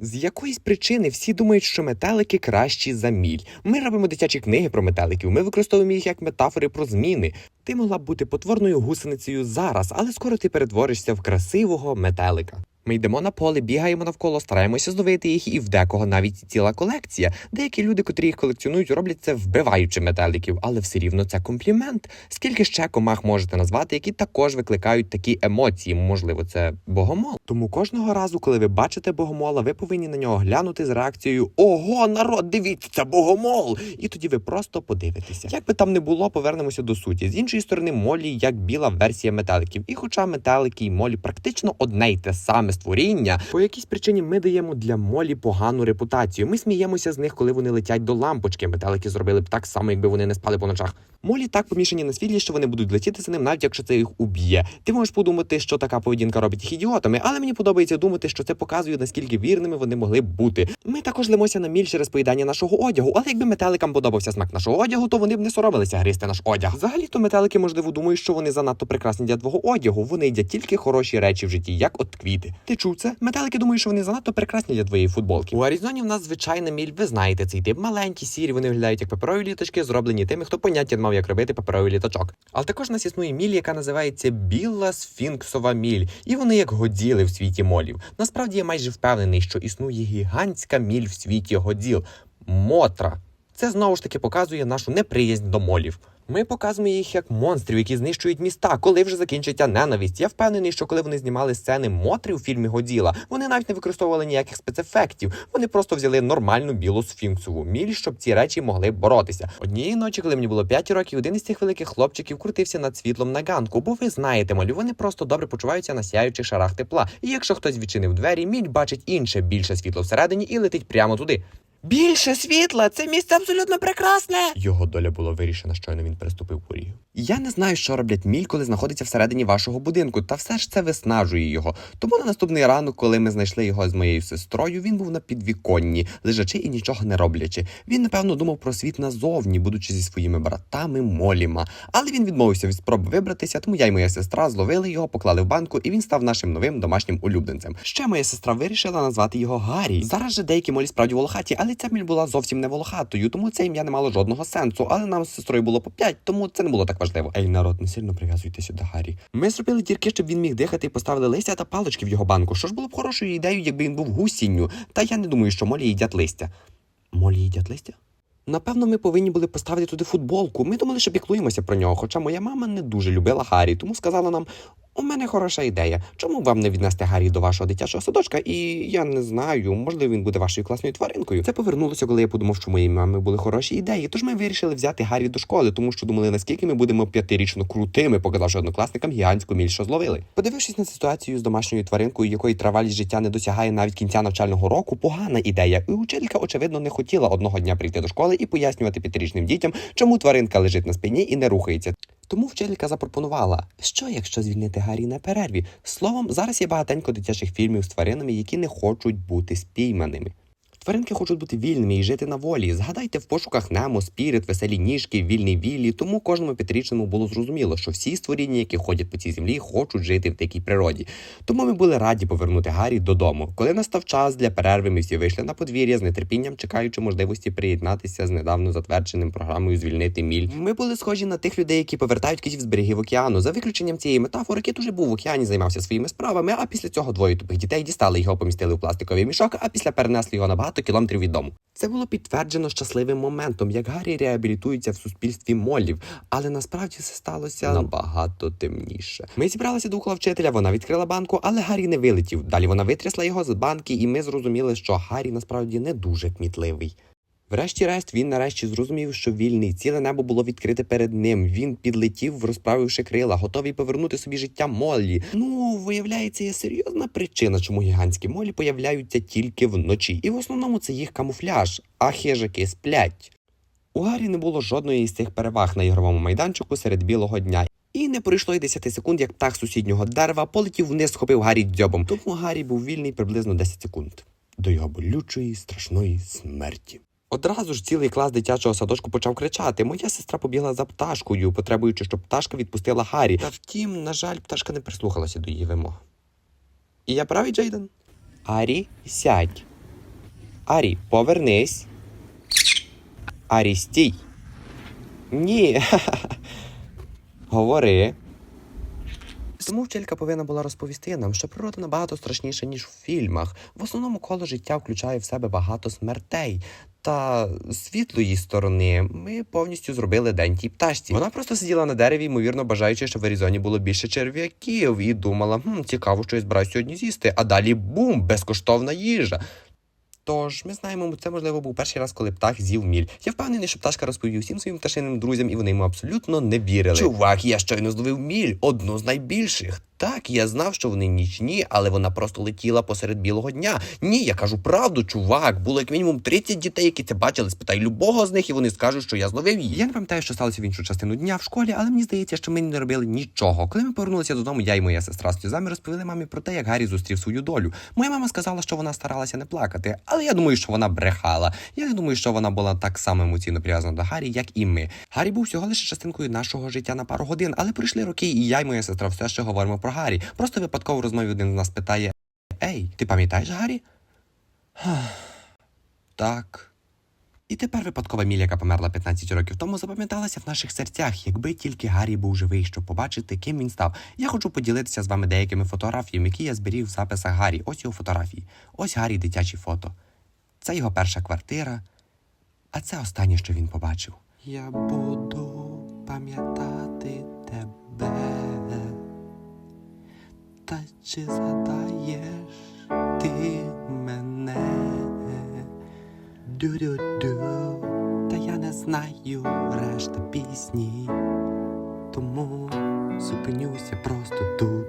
З якоїсь причини всі думають, що метелики кращі за міль. Ми робимо дитячі книги про метеликів, ми використовуємо їх як метафори про зміни. Ти могла б бути потворною гусеницею зараз, але скоро ти перетворишся в красивого метелика. Ми йдемо на поле, бігаємо навколо, стараємося зловити їх, і в декого навіть ціла колекція. Деякі люди, котрі їх колекціонують, роблять це вбиваючи метеликів, але все рівно це комплімент. Скільки ще комах можете назвати, які також викликають такі емоції? Можливо, це богомол. Тому кожного разу, коли ви бачите богомола, ви повинні на нього глянути з реакцією Ого, народ, дивіться, це богомол! І тоді ви просто подивитеся. Як би там не було, повернемося до суті. З іншої сторони, молі як біла версія метеликів. І хоча метелики і молі практично одне й те саме створіння, по якійсь причині ми даємо для молі погану репутацію. Ми сміємося з них, коли вони летять до лампочки. Метелики зробили б так само, якби вони не спали по ночах. Молі так помішані на світлі, що вони будуть летіти за ним, навіть якщо це їх уб'є. Ти можеш подумати, що така поведінка робить їх ідіотами, але мені подобається думати, що це показує наскільки вірними вони могли б бути. Ми також лимося на міль через поїдання нашого одягу, але якби метеликам подобався смак нашого одягу, то вони б не соромилися гризти наш одяг. Взагалі то метелики, можливо, думають, що вони занадто прекрасні для твого одягу. Вони їдять тільки хороші речі в житті, як от квіти. Ти чув це? Метелики думають, що вони занадто прекрасні для твоєї футболки. У Аризоні в нас звичайна міль. Ви знаєте цей тип. Маленькі, сірі, вони виглядають як паперові літочки, зроблені тими, хто поняття не як робити паперовий літочок. Але також нас існує міль, яка називається біла сфінксова міль, і вони як годіли в світі молів. Насправді я майже впевнений, що існує гігантська міль в світі годіл мотра. Це знову ж таки показує нашу неприязнь до молів. Ми показуємо їх як монстрів, які знищують міста, коли вже закінчиться ненависть. Я впевнений, що коли вони знімали сцени Мотрі у фільмі Годіла, вони навіть не використовували ніяких спецефектів. Вони просто взяли нормальну білу сфінксову міль, щоб ці речі могли боротися. Однієї ночі, коли мені було 5 років, один із цих великих хлопчиків крутився над світлом на ганку, бо ви знаєте, молі, вони просто добре почуваються на сяючих шарах тепла. І якщо хтось відчинив двері, міль бачить інше більше світло всередині і летить прямо туди. Більше світла, це місце абсолютно прекрасне. Його доля була вирішена, щойно він переступив поріг. Я не знаю, що роблять міль, коли знаходиться всередині вашого будинку, та все ж це виснажує його. Тому на наступний ранок, коли ми знайшли його з моєю сестрою, він був на підвіконні, лежачи і нічого не роблячи. Він напевно думав про світ назовні, будучи зі своїми братами Моліма. Але він відмовився від спроби вибратися, тому я і моя сестра зловили його, поклали в банку, і він став нашим новим домашнім улюбленцем. Ще моя сестра вирішила назвати його Гаррі. Зараз же деякі молі справді волохаті, але ця міль була зовсім не волохатою, тому це ім'я не мало жодного сенсу. Але нам з сестрою було по п'ять, тому це не було так важливо. Ей, народ, не сильно прив'язуйтеся до Гаррі. Ми зробили дірки, щоб він міг дихати, і поставили листя та палички в його банку. Що ж було б хорошою ідеєю, якби він був гусінню. Та я не думаю, що молі їдять листя. Молі їдять листя? Напевно, ми повинні були поставити туди футболку. Ми думали, що піклуємося про нього. Хоча моя мама не дуже любила Гаррі, тому сказала нам: у мене хороша ідея. Чому вам не віднести Гаррі до вашого дитячого садочка? І я не знаю, можливо, він буде вашою класною тваринкою. Це повернулося, коли я подумав, що у мами були хороші ідеї. Тож ми вирішили взяти Гаррі до школи, тому що думали, наскільки ми будемо п'ятирічно крутими, показавши однокласникам гігантську міль, що зловили. Подивившись на ситуацію з домашньою тваринкою, якої тривалість життя не досягає навіть кінця навчального року, погана ідея. І учителька, очевидно, не хотіла одного дня прийти до школи і пояснювати п'ятирічним дітям, чому тваринка лежить на спині і не рухається. Тому вчителька запропонувала, що якщо звільнити Гаррі на перерві. Словом, зараз є багатенько дитячих фільмів з тваринами, які не хочуть бути спійманими. Тваринки хочуть бути вільними і жити на волі. Згадайте в пошуках Немо, Спірит, веселі ніжки, вільний Віллі. Тому кожному п'ятирічному було зрозуміло, що всі створіння, які ходять по цій землі, хочуть жити в дикій природі. Тому ми були раді повернути Гаррі додому. Коли настав час для перерви, ми всі вийшли на подвір'я з нетерпінням, чекаючи можливості приєднатися з недавно затвердженим програмою звільнити міль. Ми були схожі на тих людей, які повертають китів з берегів океану. За виключенням цієї метафори, кит уже був в океані, займався своїми справами. А після цього двоє тупих дітей дістали його, помістили у пластиковий мішок, а після перенесли його на багато кілометрів від дому. Це було підтверджено щасливим моментом, як Гаррі реабілітується в суспільстві молів, але насправді все сталося набагато темніше. Ми зібралися довкола вчителя, вона відкрила банку, але Гаррі не вилетів. Далі вона витрясла його з банки, і ми зрозуміли, що Гаррі насправді не дуже кмітливий. Врешті-решт він нарешті зрозумів, що вільний ціле небо було відкрите перед ним. Він підлетів, розправивши крила, готовий повернути собі життя Моллі. Ну, виявляється, є серйозна причина, чому гігантські молі появляються тільки вночі, і в основному це їх камуфляж, а хижаки сплять. У Гаррі не було жодної із цих переваг на ігровому майданчику серед білого дня. І не пройшло й 10 секунд, як птах сусіднього дерева полетів вниз, схопив Гаррі дзьобом. Тому Гаррі був вільний приблизно 10 секунд. До його болючої страшної смерті. Одразу ж цілий клас дитячого садочку почав кричати. Моя сестра побігла за пташкою, потребуючи, щоб пташка відпустила Гаррі. Та втім, на жаль, пташка не прислухалася до її вимог. І я правий, Джейден? Гаррі, сядь. Арі, повернись. Арі, стій. Ні. Говори. Тому вчителька повинна була розповісти нам, що природа набагато страшніша, ніж в фільмах. В основному коло життя включає в себе багато смертей. Та світлої сторони ми повністю зробили день тій пташці. Вона просто сиділа на дереві, ймовірно, бажаючи, щоб в Аризоні було більше черв'яків, і думала, хм, цікаво, що я збираюсь сьогодні з'їсти. А далі бум, безкоштовна їжа. Тож ми знаємо, це можливо був перший раз, коли птах з'їв міль. Я впевнений, що пташка розповів всім своїм пташиним друзям, і вони йому абсолютно не вірили. Чувак, я щойно зловив міль, одну з найбільших. Так, я знав, що вони нічні, але вона просто летіла посеред білого дня. Ні, я кажу правду, чувак. Було як мінімум 30 дітей, які це бачили. Спитай любого з них, і вони скажуть, що я зловив її. Я не пам'ятаю, що сталося в іншу частину дня в школі, але мені здається, що ми не робили нічого. Коли ми повернулися додому, я і моя сестра з сльозами розповіли мамі про те, як Гаррі зустрів свою долю. Моя мама сказала, що вона старалася не плакати, але я думаю, що вона брехала. Я не думаю, що вона була так само емоційно прив'язана до Гаррі, як і ми. Гаррі був всього лише частинкою нашого життя на пару годин, але пройшли роки, і я і моя сестра все ще говоримо про Гаррі. Просто випадково розмові один з нас питає: Ей, ти пам'ятаєш Гаррі? Так. І тепер випадкова Мілля, яка померла 15 років тому, запам'яталася в наших серцях, якби тільки Гаррі був живий, щоб побачити, ким він став. Я хочу поділитися з вами деякими фотографіями, які я зберіг в записах Гаррі. Ось його фотографії. Ось Гаррі дитячі фото. Це його перша квартира, а це останнє, що він побачив. Я буду пам'ятати тебе. Та чи згадаєш ти мене? Дю-дю-дю, та я не знаю решта пісні, тому зупинюся просто тут.